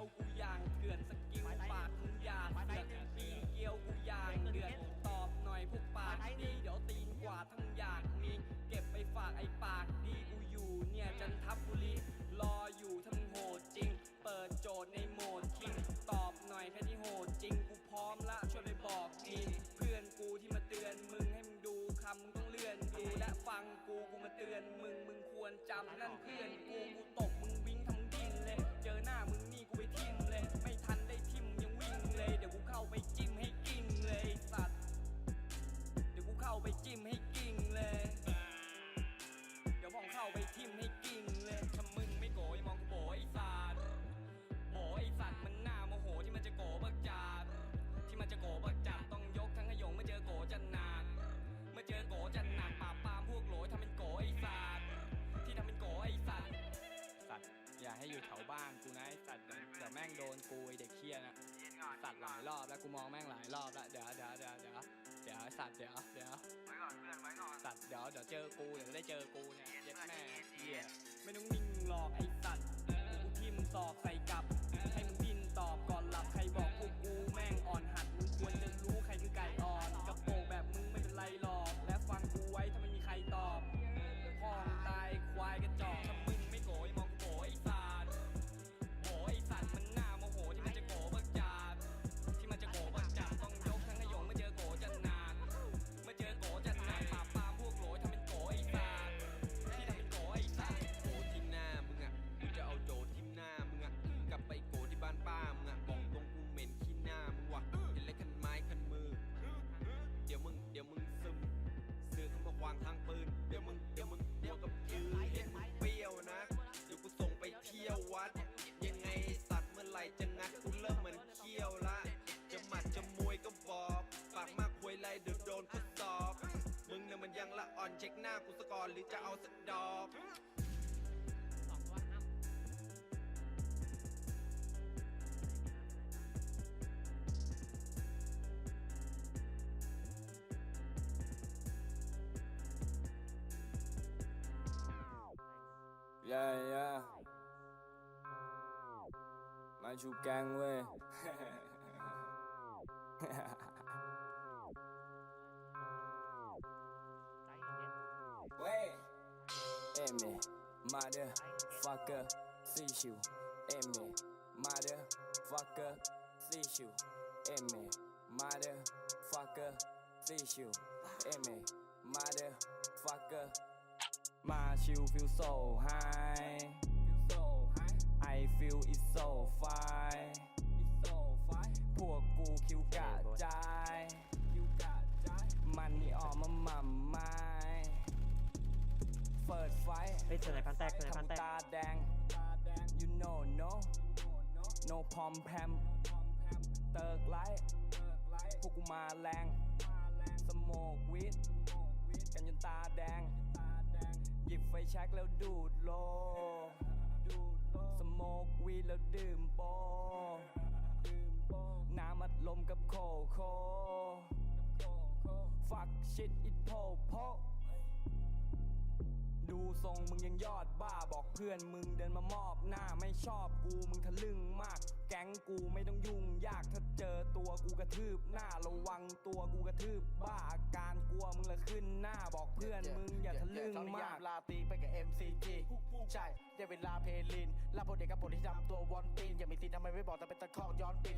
ยวกูยางเกลือนสกิลปากมึงยาเสือกตีเกียวกูยางเกือนตอบหน่อยพวกปากดีเดี๋ยวตีนกว่าทั้งอยากมีเก็บไปฝากไอ้ปากดีกูอยู่เนี่ยจันทบุรีรออยู่ทั้งโหดจริง เปิดโจทย์ในโหมดคิงตอบหน่อยแค่ที่โหดจริงกูพร้อมละช่วยไปบอกทีเพื่อนกูที่มาเตือนมึงให้มึงดูคำมึงต้องเลื่อนดูและฟังกูกูมาเตือนมึงมึงควรจำนั่นเพื่อน ให้อยู่แถวบ้านกูนะไอ้สัตว์เดี๋ยวเดี๋ยวแม่งโดนกูไอ้เด็กเคี้ยนะสัตว์หลายรอบแล้วกูมองแม่งหลายรอบแล้วเดี๋ยวเดี๋ยวเดี๋ยวเดี๋ยวเดี๋ยวไอ้สัตว์เดี๋ยวเดี๋ยวไว้ก่อนเพื่อนไว้ก่อนสัตว์เดี๋ยวเดี๋ยวเจอกูเดี๋ยวได้เจอกูเนี่ยเย็นเย็ดก่อนแม่เย็นๆเหี้ยไม่ อ่อนเช็คหน้ากูสกอนหรือจะเอาสกดอก Yeah, yeah. มาชูแกงเว้ย อเม mother fucker ซีชิวเอเม mother fucker มาชิว feel so high feel so high I feel it so fine it's so fine พวกกูคิวกะจายคิวกะจายมันนี่ออกมาหม่ำไม้เปิด ไฟเฮ้ยเจอไหนพันแตกเจอไหนพันแตกทำตาแดง you know no no พอมแพมเติร์กไลท์พวกกูมาแรงสโมกวิดกันจนตาแดง หยิบไฟแช็กแล้วดูดโลสโมกวีดแล้วดื่มโปน้ำอัดลมกับโคโคฟักชิดอิ ดูทรงมึงยังยอดบ้าบอกเพื่อนมึงเดินมามอบหน้าไม่ชอบกูมึงทะลึ่งมาก แก๊งกูไม่ต้องยุ่งยากถ้าเจอตัวกูกระทืบหน้าระวังตัวกูกระทืบบ้าอาการกลัวมึงละขึ้นหน้าบอกเพื่อนมึงอย่าทะลึ่งมากลาตีไปกับ MCG ใช่ได้เวลาเพลินลาโพเด็กกับผลที่ทำตัววอนตีนอย่ามีตีนทำไมไม่บอกแต่เป็นตะคอกย้อนตีน